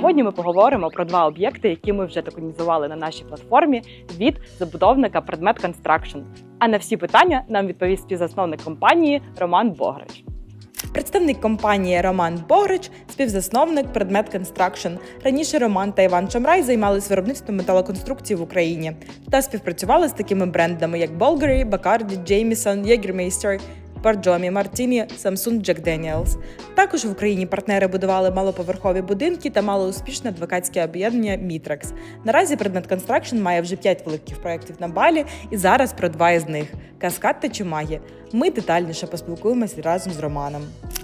Сьогодні ми поговоримо про два об'єкти, які ми вже токенізували на нашій платформі від забудовника Предмет Construction. А на всі питання нам відповість співзасновник компанії Роман Бограч. Представник компанії Роман Богрич, співзасновник Предмет Construction. Раніше Роман та Іван Чамрай займалися виробництвом металоконструкцій в Україні та співпрацювали з такими брендами, як Bulgari, Bacardi, Jameson, Jägermeister, Barjomі, Martini, Samsung, Jack Daniels. Також в Україні партнери будували малоповерхові будинки та малоуспішне адвокатське об'єднання Мітракс. Наразі Предмет Construction має вже 5 великих проєктів на балі, і зараз про два із них Каскад та Чумагі. Ми детальніше поспілкуємося разом з Романом.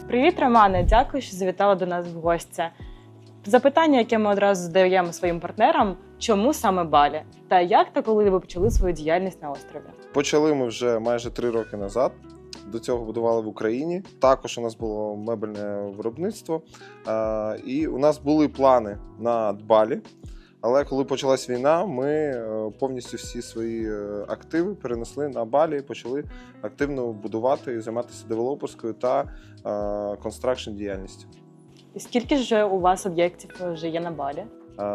Привіт, Романе! Дякую, що завітала до нас в гості. Запитання, яке ми одразу задаємо своїм партнерам: чому саме Балі? Та як та коли ви почали свою діяльність на острові? Почали ми вже майже три роки назад. До цього будували в Україні. Також у нас було мебельне виробництво. Е, І у нас були плани на Дбалі. Але коли почалась війна, ми е, повністю всі свої е, активи перенесли на Балі і почали активно будувати і займатися девелоперською та констракшн діяльністю. І скільки ж у вас об'єктів вже є на Балі?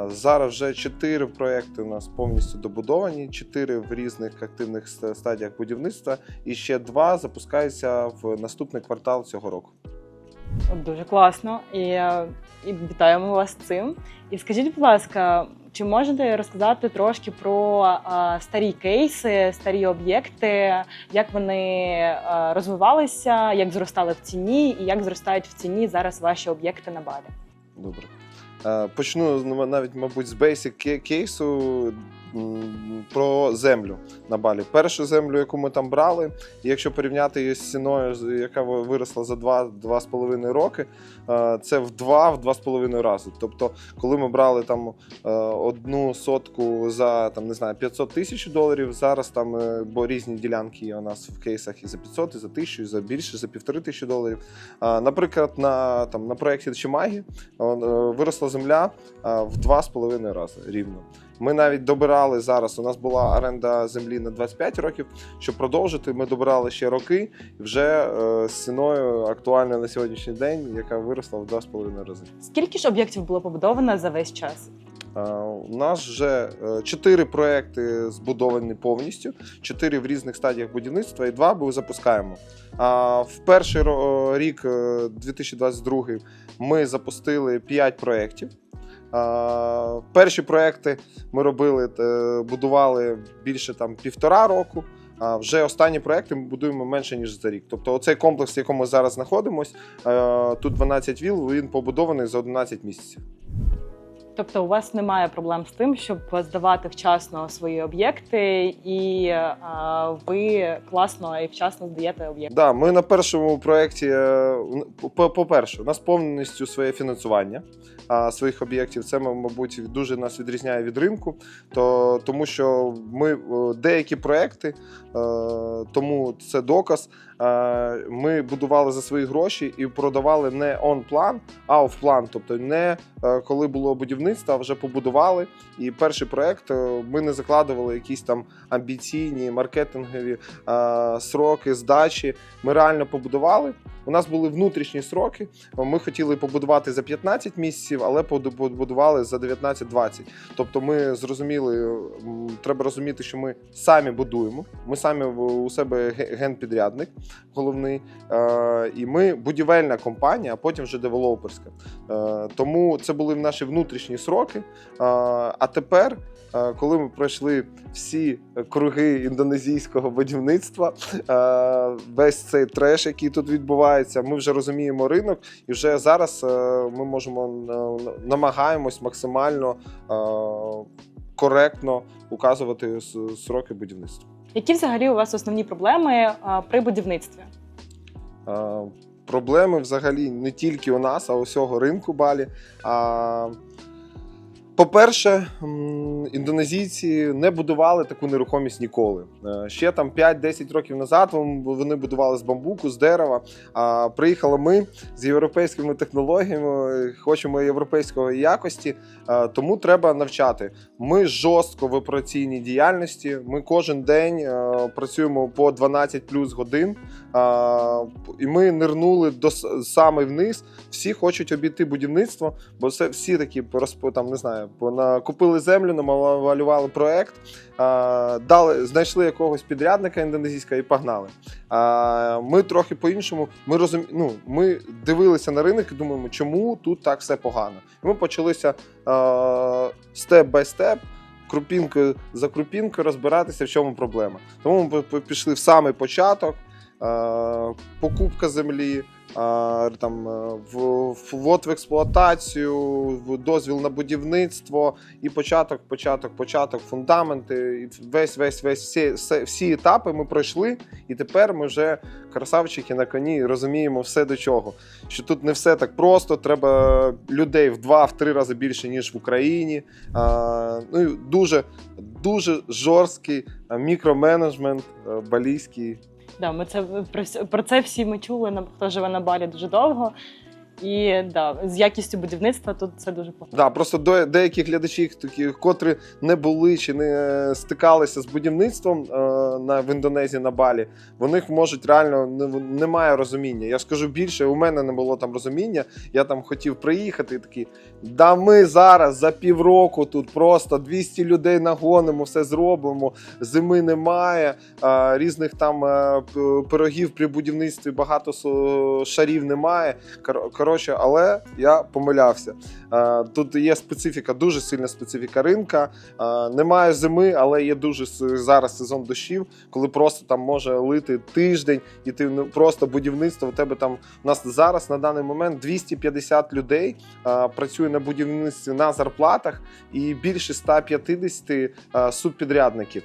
Зараз вже чотири проекти у нас повністю добудовані, чотири в різних активних стадіях будівництва, і ще два запускаються в наступний квартал цього року. Дуже класно і, і вітаємо вас з цим. І скажіть, будь ласка, чи можете розказати трошки про е, старі кейси, старі об'єкти, як вони е, розвивалися, як зростали в ціні, і як зростають в ціні зараз ваші об'єкти на Балі? Добре. Е, Почну ну, навіть, мабуть, з basic кейсу про землю на Балі. Першу землю, яку ми там брали, і якщо порівняти її з ціною, яка виросла за 2-2,5 роки, е, це в 2-2,5 рази. Тобто, коли ми брали там е, одну сотку за там, не знаю, 500 тисяч доларів, зараз там, е, бо різні ділянки є у нас в кейсах і за 500, і за 1000, і за більше, за півтори тисячі доларів. Наприклад, на, там, на проєкті Чимагі виросла земля в два з половиною рази рівно. Ми навіть добирали зараз. У нас була оренда землі на 25 років. Щоб продовжити, ми добирали ще роки, і вже е, з ціною актуальною на сьогоднішній день, яка виросла в два з половиною рази. Скільки ж об'єктів було побудовано за весь час? Е, У нас вже е, чотири проекти збудовані повністю, чотири в різних стадіях будівництва, і два ми запускаємо. А в перший рік, е, 2022, ми запустили 5 проєктів. Перші проекти ми робили, е, будували більше там півтора року. А вже останні проекти ми будуємо менше ніж за рік. Тобто, оцей комплекс, в якому ми зараз знаходимося, тут 12 віл, він побудований за 11 місяців. Тобто у вас немає проблем з тим, щоб здавати вчасно свої об'єкти, і е, ви класно і вчасно здаєте об'єкти. Да, ми на першому проєкті, е, по- по-перше, у нас повністю своє фінансування а, своїх об'єктів. Це, мабуть, дуже нас відрізняє від ринку, то, тому що ми е, деякі проекти, е, тому це доказ. Е, Ми будували за свої гроші і продавали не он-план, а в план. Тобто не е, коли було будівництво, а вже побудували. І перший проект е, ми не закладували якісь там амбіційні маркетингові сроки здачі. Ми реально побудували. У нас були внутрішні сроки. Ми хотіли побудувати за 15 місяців, але побудували за 19-20. Тобто, ми зрозуміли, треба розуміти, що ми самі будуємо. Ми самі у себе генпідрядник головний. Е, І ми будівельна компанія, а потім вже девелоперська. Е, Тому це були наші внутрішні сроки. Е, А тепер. Коли ми пройшли всі круги індонезійського будівництва, весь цей треш, який тут відбувається, ми вже розуміємо ринок, і вже зараз е, ми можемо е, намагаємось максимально е, коректно указувати сроки будівництва. Які взагалі у вас основні проблеми при будівництві? Проблеми взагалі не тільки у нас, а у всього ринку балі. А, По-перше, індонезійці не будували таку нерухомість ніколи. Е, Ще там 5-10 років назад вони будували з бамбуку, з дерева. А приїхали ми з європейськими технологіями, хочемо європейської якості, е, тому треба навчати. Ми жорстко в операційній діяльності. Ми кожен день е, працюємо по 12 плюс годин. А, і ми нирнули до саме вниз. Всі хочуть обійти будівництво, бо це всі такі там, не знаю, купили землю, намалювали проект, а, дали, знайшли якогось підрядника індонезійського і погнали. А, ми трохи по-іншому. Ми розум... ну, ми дивилися на ринок і думаємо, чому тут так все погано. І ми почалися степ бай степ. Крупінкою за крупінкою розбиратися, в чому проблема. Тому ми пішли в самий початок, покупка землі, е, там, е, ввод в експлуатацію, в- дозвіл на будівництво і початок, початок, початок, фундаменти. І весь, весь, весь всі, всі етапи ми пройшли, і тепер ми вже красавчики на коні розуміємо все до чого. Що тут не все так просто, треба людей в два-три рази більше, ніж в Україні. Ну, і дуже, дуже жорсткий мікроменеджмент а, балійський. Да, ми це про, це всі ми чули, хто живе на Балі дуже довго. І да, з якістю будівництва тут це дуже погано. Да, просто до деяких глядачів, такі, котрі не були чи не стикалися з будівництвом е, на в Індонезії на Балі, в них можуть реально не- немає розуміння. Я скажу більше, у мене не було там розуміння. Я там хотів приїхати і такий. Да ми зараз за півроку тут просто 200 людей нагонимо, все зробимо. Зими немає, е, різних там е, пирогів при будівництві багато шарів немає. Кор- Коротше, але я помилявся. Е, Тут є специфіка, дуже сильна специфіка ринка. Е, Немає зими, але є дуже зараз сезон дощів, коли просто там може лити тиждень, і ти ну, просто будівництво. У тебе там у нас зараз на даний момент 250 людей е, працює на будівництві на зарплатах, і більше 150 е, субпідрядників.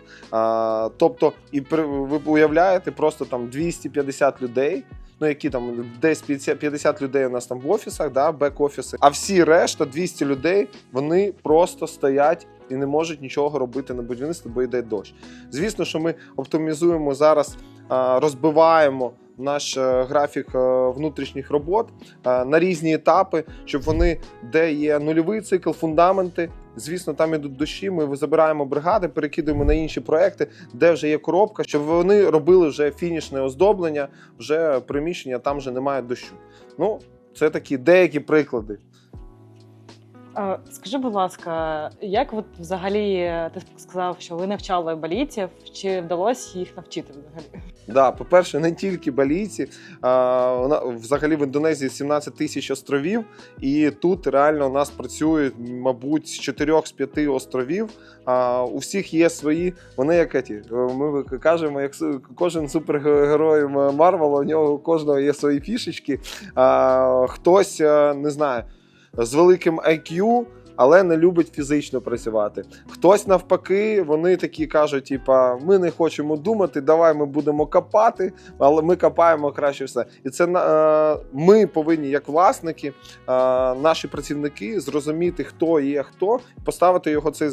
Тобто, і ви уявляєте, просто там 250 людей. Ну, які там десь 50 50 людей у нас там в офісах, да, бек-офіси, а всі решта, 200 людей, вони просто стоять і не можуть нічого робити на будівництві, бо йде дощ. Звісно, що ми оптимізуємо зараз, розбиваємо наш е, графік е, внутрішніх робот е, на різні етапи, щоб вони, де є нульовий цикл, фундаменти. Звісно, там ідуть дощі. Ми забираємо бригади, перекидуємо на інші проекти, де вже є коробка, щоб вони робили вже фінішне оздоблення, вже приміщення, там вже немає дощу. Ну, це такі деякі приклади. Скажи, будь ласка, як от взагалі ти сказав, що ви навчали балійців, чи вдалося їх навчити взагалі? Да, по-перше, не тільки балійці. А, взагалі в Індонезії 17 тисяч островів, і тут реально у нас працює, мабуть, з 4 з 5 островів. А, у всіх є свої. Вони як еті, ми кажемо, як кожен супергерой Марвела, у нього у кожного є свої фішечки. А, хтось не знаю. З великим IQ, але не любить фізично працювати. Хтось навпаки, вони такі кажуть: типа, ми не хочемо думати, давай ми будемо копати, але ми копаємо краще все. І це е, ми повинні, як власники, е, наші працівники, зрозуміти, хто є хто, поставити його цей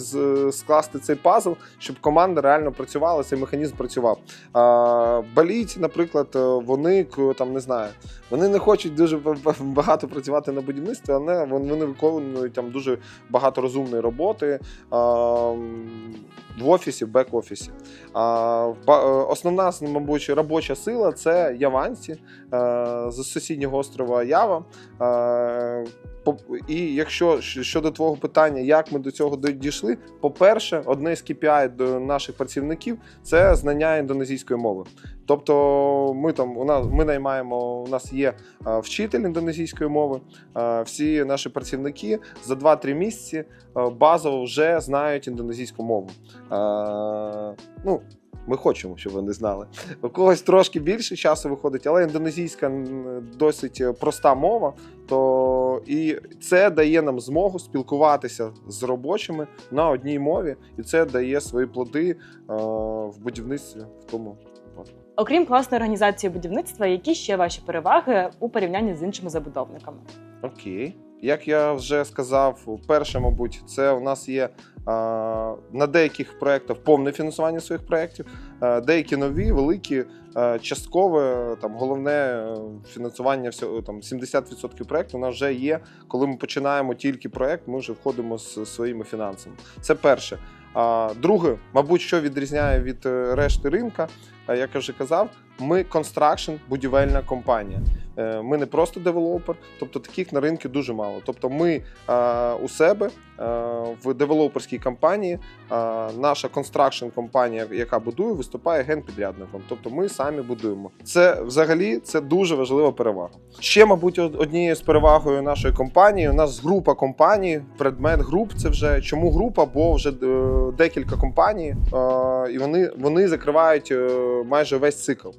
скласти цей пазл, щоб команда реально працювала, цей механізм працював. Е, Балійці, наприклад, е, вони там не знаю, вони не хочуть дуже ба- ба- багато працювати на будівництві, але вони виконують там дуже багато розумної роботи в офісі, в бек-офісі. А, е, Основна, мабуть, робоча сила це яванці е, з сусіднього острова Ява. Е, І якщо щодо твого питання, як ми до цього дійшли, по-перше, одне з KPI до наших працівників це знання індонезійської мови. Тобто, ми там у нас ми наймаємо, у нас є вчитель індонезійської мови. Всі наші працівники за 2-3 місяці базово вже знають індонезійську мову. Е, Ну, ми хочемо, щоб вони знали. У когось трошки більше часу виходить, але індонезійська досить проста мова. То і це дає нам змогу спілкуватися з робочими на одній мові, і це дає свої плоди е, в будівництві в тому. випадку. Окрім класної організації будівництва, які ще ваші переваги у порівнянні з іншими забудовниками? Окей. Як я вже сказав, перше, мабуть, це у нас є на деяких проєктах повне фінансування своїх проєктів, деякі нові, великі, часткове, там головне е, фінансування всього там 70% проєкту у нас вже є. Коли ми починаємо тільки проєкт, ми вже входимо з своїми фінансами. Це перше. Друге, мабуть, що відрізняє від е, решти ринка, як я вже казав, ми construction будівельна компанія. Е, Ми не просто девелопер, тобто таких на ринку дуже мало. Тобто, ми е, у себе е, в девелоперській компанії, е, наша construction компанія, яка будує, виступає генпідрядником. Тобто ми самі будуємо. Це взагалі це дуже важлива перевага. Ще, мабуть, однією з перевагою нашої компанії. У нас група компаній, предмет груп. Це вже чому група? Бо вже декілька компаній, е, і вони, вони закривають майже весь цикл.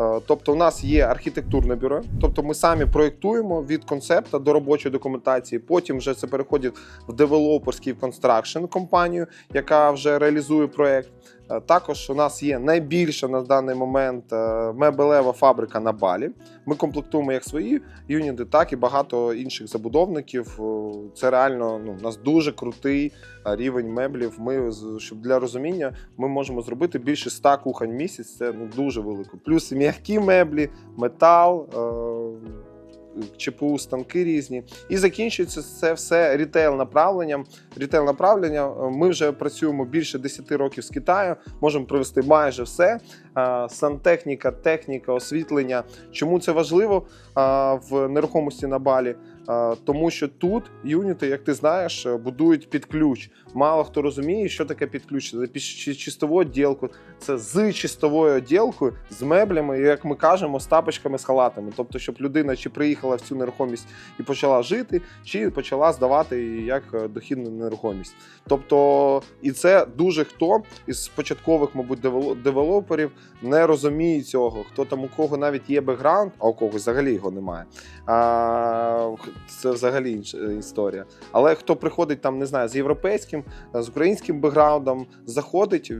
Е, Тобто, у нас є архітектурне бюро, тобто ми самі проєктуємо від концепта до робочої документації. Потім вже це переходить в девелоперський констракшн компанію, яка вже реалізує проєкт. Е, Також у нас є найбільша на даний момент е, мебелева фабрика на Балі. Ми комплектуємо як свої юніти, так і багато інших забудовників. Це реально ну, у нас дуже крутий рівень меблів. Ми щоб для розуміння, ми можемо зробити більше 100 кухонь в місяць. Це ну дуже велико. Плюс і м'які меблі, метал. Е- ЧПУ станки різні, і закінчується це все рітейл направленням. Рітейл направлення. е, Ми вже працюємо більше 10 років з Китаю, можемо провести майже все. Е, Сантехніка, техніка, освітлення. Чому це важливо в нерухомості на балі? Тому що тут юніти, як ти знаєш, е, будують під ключ. Мало хто розуміє, що таке під ключ. Це під чистову відділку. Це з чистовою відділкою, з меблями, як ми кажемо, з тапочками, з халатами. Тобто, щоб людина чи приїхала в цю нерухомість і почала жити, чи почала здавати її як е, дохідну нерухомість. Тобто, і це дуже хто із початкових, мабуть, девело- девелоперів не розуміє цього. Хто там у кого навіть є бекграунд, а у когось взагалі його немає. А, це взагалі інша історія. Але хто приходить там, не знаю, з європейським, з українським бекграундом, заходить, е,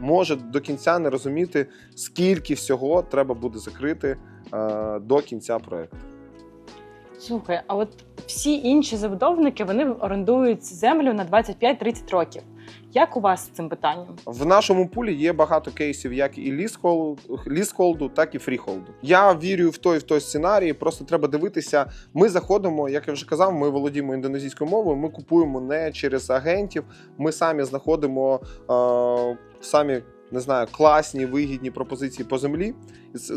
може до кінця не розуміти, скільки всього треба буде закрити е, до кінця проекту. Слухай, а от всі інші забудовники вони орендують землю на 25-30 років. Як у вас з цим питанням? В нашому пулі є багато кейсів, як і лісхолду, лісхолду, так і фріхолду. Я вірю в той в той сценарій. Просто треба дивитися. Ми заходимо, як я вже казав, ми володіємо індонезійською мовою. Ми купуємо не через агентів. Ми самі знаходимо е, самі. Не знаю, класні вигідні пропозиції по землі.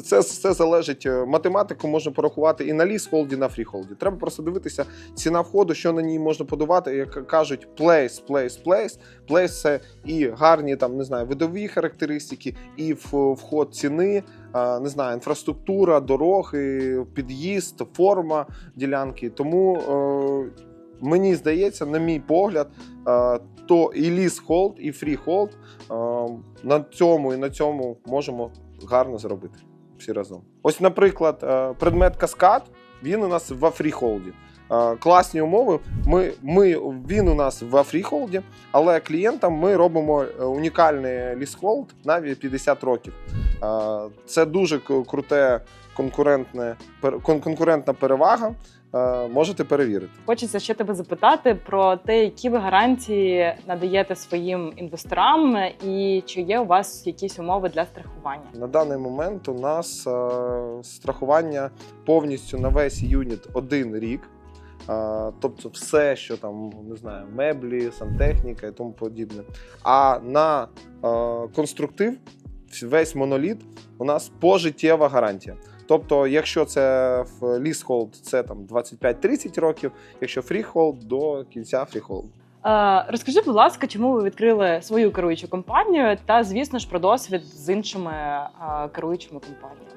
Це, це, залежить е, математику, можна порахувати і на лісхолді, і на фріхолді. Треба просто дивитися ціна входу, що на ній можна подавати. Як кажуть, place, place, place. Place – це і гарні там не знаю, видові характеристики, і вход ціни, не знаю, інфраструктура, дороги, під'їзд, форма ділянки. Тому е, мені здається, на мій погляд, е, то і ліс-холд, і фрі-холд е, на цьому і на цьому можемо гарно зробити всі разом. Ось, наприклад, е, предмет каскад. Він у нас в фріхолді. Класні умови. Ми, ми, він у нас в фріхолді, але клієнтам ми робимо унікальний лісхолд на 50 років. Це дуже круте конкурентне, конкурентна перевага. Е, Можете перевірити. Хочеться ще тебе запитати про те, які ви гарантії надаєте своїм інвесторам, і чи є у вас якісь умови для страхування? На даний момент у нас е, страхування повністю на весь юніт один рік. Е, тобто все, що там, не знаю, меблі, сантехніка і тому подібне. А на конструктив, весь моноліт, у нас пожиттєва гарантія. Тобто, якщо це в лісхолд, це там 25-30 років, якщо фріхолд до кінця фріхолду. Е, розкажи, будь ласка, чому ви відкрили свою керуючу компанію, та звісно ж про досвід з іншими е, керуючими компаніями.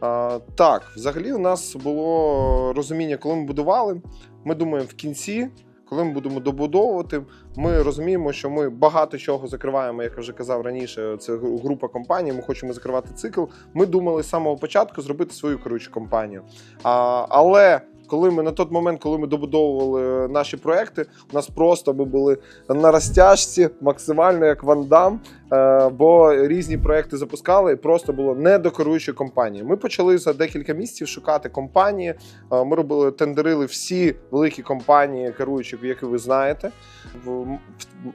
А, так, взагалі, у нас було розуміння, коли ми будували. Ми думаємо в кінці, коли ми будемо добудовувати, ми розуміємо, що ми багато чого закриваємо, як я вже казав раніше. Це група компаній. Ми хочемо закривати цикл. Ми думали з самого початку зробити свою керуючу компанію. А, але коли ми на той момент, коли ми добудовували наші проекти, у нас просто ми були на розтяжці, максимально як вандам. Е, бо різні проекти запускали, і просто було не до керуючої компанії. Ми почали за декілька місяців шукати компанії. Е, Ми робили тендерили всі великі компанії керуючих, які ви знаєте.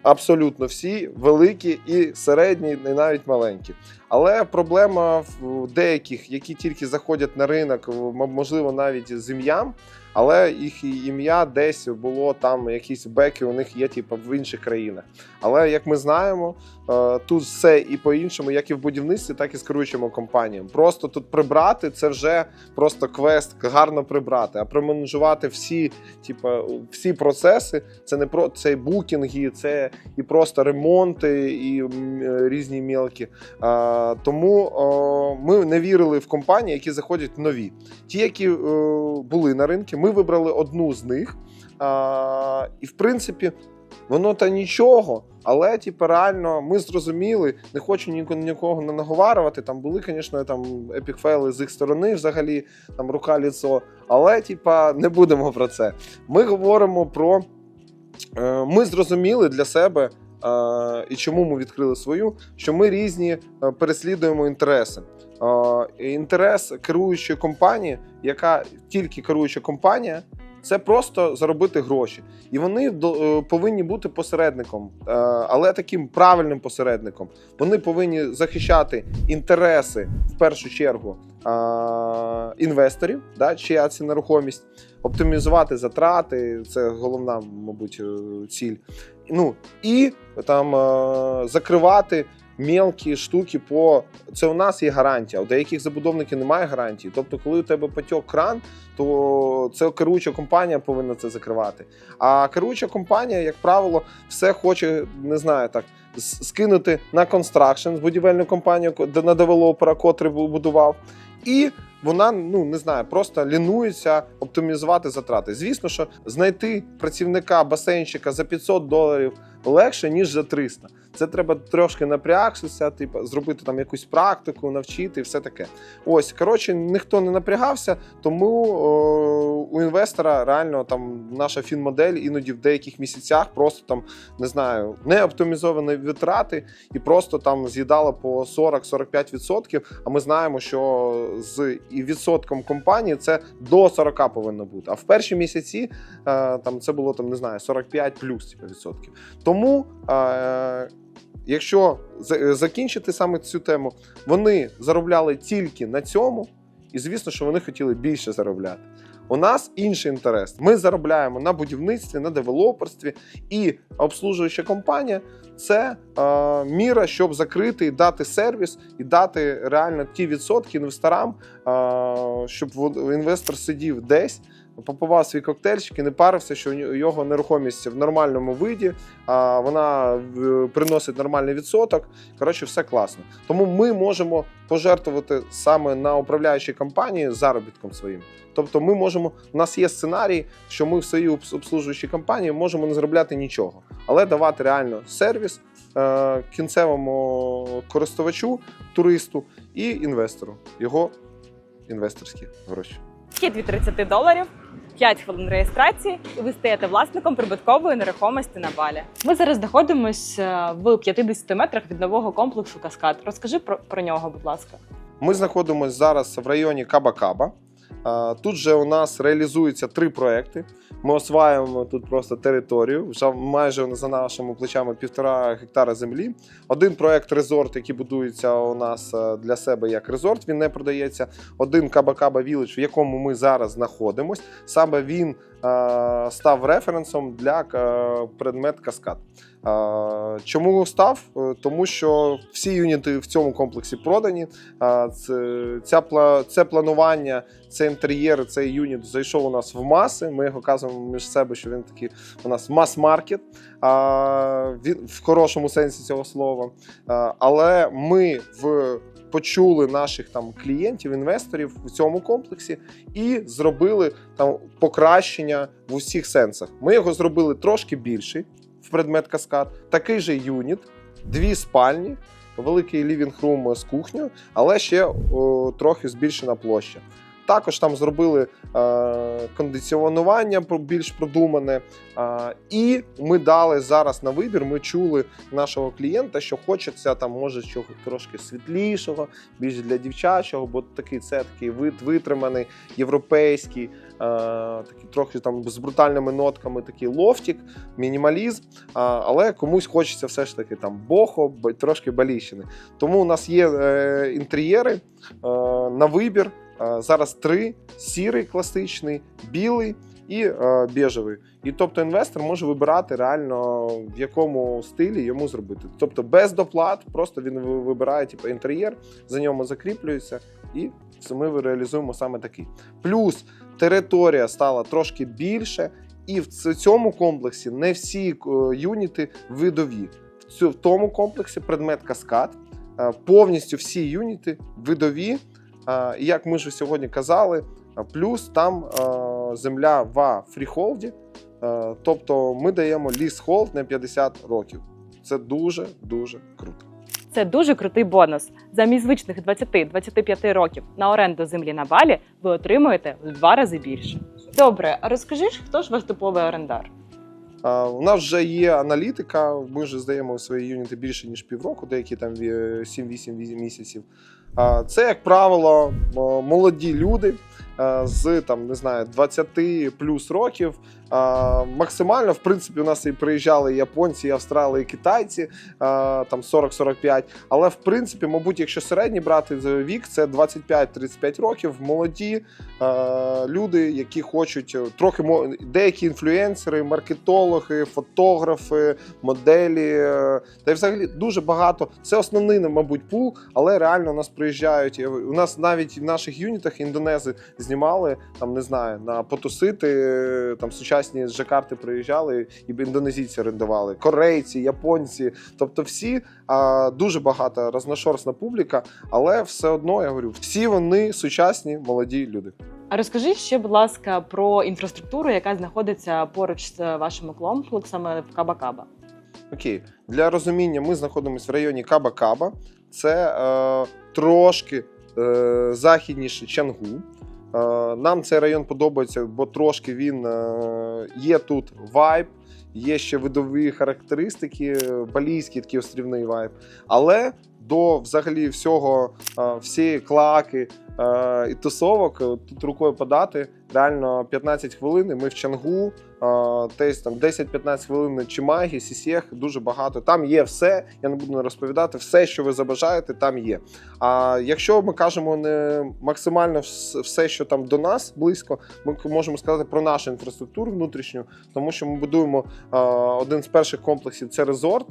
Абсолютно всі великі і середні, і навіть маленькі. Але проблема в деяких, які тільки заходять на ринок, можливо, навіть з ім'ям. Але їх ім'я десь було там, якісь беки у них є, типу, в інших країнах. Але як ми знаємо, е, тут все і по-іншому, як і в будівництві, так і з керуючими компаніями. Просто тут прибрати це вже просто квест, гарно прибрати, а променеджувати всі, типу, всі процеси. Це не про це і букінги, це і просто ремонти, і е, різні мілкі. А, тому ми не вірили в компанії, які заходять нові. Ті, які е, були на ринку, ми вибрали одну з них. А, і в принципі, воно та нічого. Але, типу, реально, ми зрозуміли, не хочу ні- нікого не наговарювати. Там були, звісно, там епікфейли з їх сторони, взагалі, там рука ліцо. Але, типа, не будемо про це. Ми говоримо про. е, Ми зрозуміли для себе, е, і чому ми відкрили свою, що ми різні е, переслідуємо інтереси. Інтерес керуючої компанії, яка тільки керуюча компанія, це просто заробити гроші. І вони е, повинні бути посередником, е, але таким правильним посередником. Вони повинні захищати інтереси в першу чергу е, інвесторів, да, чия це нерухомість, оптимізувати затрати. Це головна, мабуть, ціль. Ну і там закривати. Мелкі штуки по це у нас є гарантія. У деяких забудовників немає гарантії. Тобто, коли у тебе потік кран, то це керуюча компанія повинна це закривати. А керуюча компанія, як правило, все хоче, не знаю, так скинути на констракшн, будівельну компанію, ко- де- на девелопера, котрий бу- будував. І вона ну не знаю, просто лінується оптимізувати затрати. Звісно, що знайти працівника басейнчика за 500 доларів легше ніж за 300. Це треба трошки напрягтися, типу, зробити там якусь практику, навчити і все таке. Ось коротше, ніхто не напрягався, тому о, у інвестора реально там наша фінмодель іноді в деяких місяцях просто там не знаю, не оптимізовані витрати і просто там з'їдала по 40-45%. А ми знаємо, що з відсотком компанії це до 40 повинно бути. А в перші місяці е, там це було там не знаю 45 плюс типу, відсотків. Тому. Е, Якщо закінчити саме цю тему, вони заробляли тільки на цьому, і звісно, що вони хотіли більше заробляти. У нас інший інтерес. Ми заробляємо на будівництві, на девелоперстві, і обслужуюча компанія це е, міра, щоб закрити і дати сервіс, і дати реально ті відсотки інвесторам, е, щоб інвестор сидів десь. Попивав свій коктейльчик і не парився, що його нерухомість в нормальному виді, а вона приносить нормальний відсоток. Коротше, все класно. Тому ми можемо пожертвувати саме на управляючій компанії заробітком своїм. Тобто, ми можемо, у нас є сценарій, що ми в своїй обс- обслужуючій компанії можемо не заробляти нічого, але давати реально сервіс е, кінцевому користувачу, туристу і інвестору, його інвесторські гроші. Від 30 доларів, 5 хвилин реєстрації, і ви стаєте власником прибуткової нерухомості на балі. Ми зараз знаходимося в 50 метрах від нового комплексу Каскад. Розкажи про, про нього, будь ласка. Ми знаходимося зараз в районі Каба-Каба. Тут же у нас реалізуються три проекти. Ми осваюємо тут просто територію. Вже майже за нашими плечами півтора гектара землі. Один проект резорт, який будується у нас е, для себе як резорт. Він не продається. Один Каба-Каба Village, в якому ми зараз знаходимося. Саме він став референсом для е, предмет каскад. Е, Чому став? Е, Тому що всі юніти в цьому комплексі продані. Ця, це планування, це інтер'єр, цей юніт зайшов у нас в маси. Ми його казуємо між себе, що він такий у нас мас-маркет в хорошому сенсі цього слова. Але ми в. Почули наших там клієнтів, інвесторів в цьому комплексі і зробили там покращення в усіх сенсах. Ми його зробили трошки більший в предмет каскад, такий же юніт, дві спальні, великий лівінг-рум з кухнею, але ще о, трохи збільшена площа. Також там зробили е, кондиціонування більш продумане. І ми дали зараз на вибір. Ми чули нашого клієнта, що хочеться там, може, чого трошки світлішого, більш для дівчачого, бо такий це такий вид витриманий, європейський, е, такий трохи там з брутальними нотками, такий лофтік, мінімалізм. Але комусь хочеться все ж таки там бохо, трошки баліщини. Тому у нас є е, інтер'єри на вибір. Зараз три: сірий, класичний, білий і біжевий. І тобто інвестор може вибирати реально в якому стилі йому зробити. Тобто без доплат, просто він вибирає типу, інтер'єр, за ньому закріплюється, і ми реалізуємо саме такий. Плюс територія стала трошки більше, і в цьому комплексі не всі е, юніти видові. В тому комплексі предмет каскад. е, Повністю всі юніти видові. І як ми ж сьогодні казали, плюс там земля в фріхолді. Тобто ми даємо ліс-холд на 50 років. Це дуже дуже круто. Це дуже крутий бонус. Замість звичних 20-25 років на оренду землі на балі ви отримуєте в два рази більше. Добре, а розкажи, ж, хто ж ваш типовий орендар? А, У нас вже є аналітика. Ми вже здаємо свої юніти більше ніж півроку, деякі там е, 7-8 місяців. Це, як правило, молоді люди е, з там не знаю 20 плюс років. А, Максимально, в принципі, у нас і приїжджали і японці, і австрали, і китайці а, там 40-45. Але в принципі, мабуть, якщо середній брати вік, це 25-35 років. Молоді е, люди, які хочуть е, трохи деякі інфлюенсери, маркетологи, фотографи, моделі. е, Та й взагалі дуже багато. Це основний, мабуть, пул, але реально у нас приїжджають. У нас навіть в наших юнітах індонези знімали там, не знаю, на потусити. е, Там сучасні з Жакарти приїжджали і індонезійці орендували, корейці, японці. Тобто, всі а, дуже багата розношорстна публіка, але все одно я говорю, всі вони сучасні молоді люди. А розкажи ще, будь ласка, про інфраструктуру, яка знаходиться поруч з вашими комплексами в Каба-Каба. Окей, для розуміння, ми знаходимося в районі Каба-Каба. Це е, трошки е, західніше Чангу. Е, нам цей район подобається, бо трошки він е, є тут вайб, є ще видові характеристики, балійський такий острівний вайб. Але до взагалі всього, е, всієї клаки і тусовок тут рукою подати. Реально 15 хвилин. і Ми в Чангу, десь там 10-15 хвилин Чимагі, Сісєх, дуже багато. Там є все. Я не буду розповідати. Все, що ви забажаєте, там є. А якщо ми кажемо не максимально все, що там до нас близько, ми можемо сказати про нашу інфраструктуру внутрішню, тому що ми будуємо один з перших комплексів це резорт.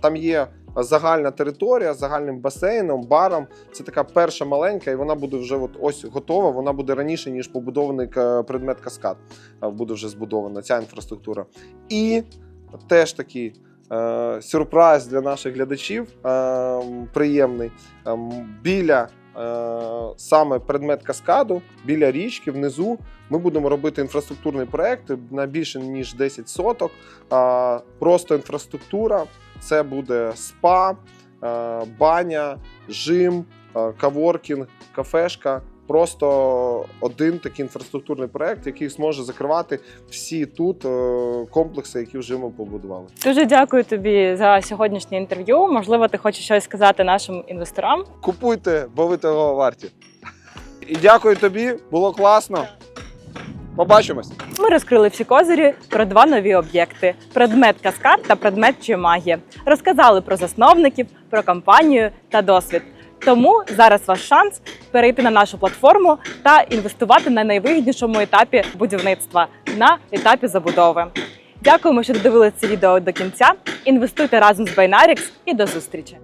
Там є загальна територія з загальним басейном, баром. Це така перша маленька, і вона буде вже от ось готова. Вона буде раніше ніж побудований предмет каскад. Буде вже збудована ця інфраструктура. І теж такий е, сюрприз для наших глядачів е, приємний. Ем, біля е, саме предмет каскаду, біля річки, внизу, ми будемо робити інфраструктурний проект на більше ніж 10 соток. Е, просто інфраструктура. Це буде спа, е, баня, жим, е, каворкінг, кафешка. Просто один такий інфраструктурний проект, який зможе закривати всі тут е, комплекси, які вже ми побудували. Дуже дякую тобі за сьогоднішнє інтерв'ю. Можливо, ти хочеш щось сказати нашим інвесторам. Купуйте, бо ви того варті. І дякую тобі, було класно. Побачимось. Ми розкрили всі козирі про два нові об'єкти: предмет каскад та предмет Чимагі. Розказали про засновників, про компанію та досвід. Тому зараз ваш шанс перейти на нашу платформу та інвестувати на найвигіднішому етапі будівництва на етапі забудови. Дякуємо, що додивилися це відео до кінця. Інвестуйте разом з Binarix і до зустрічі!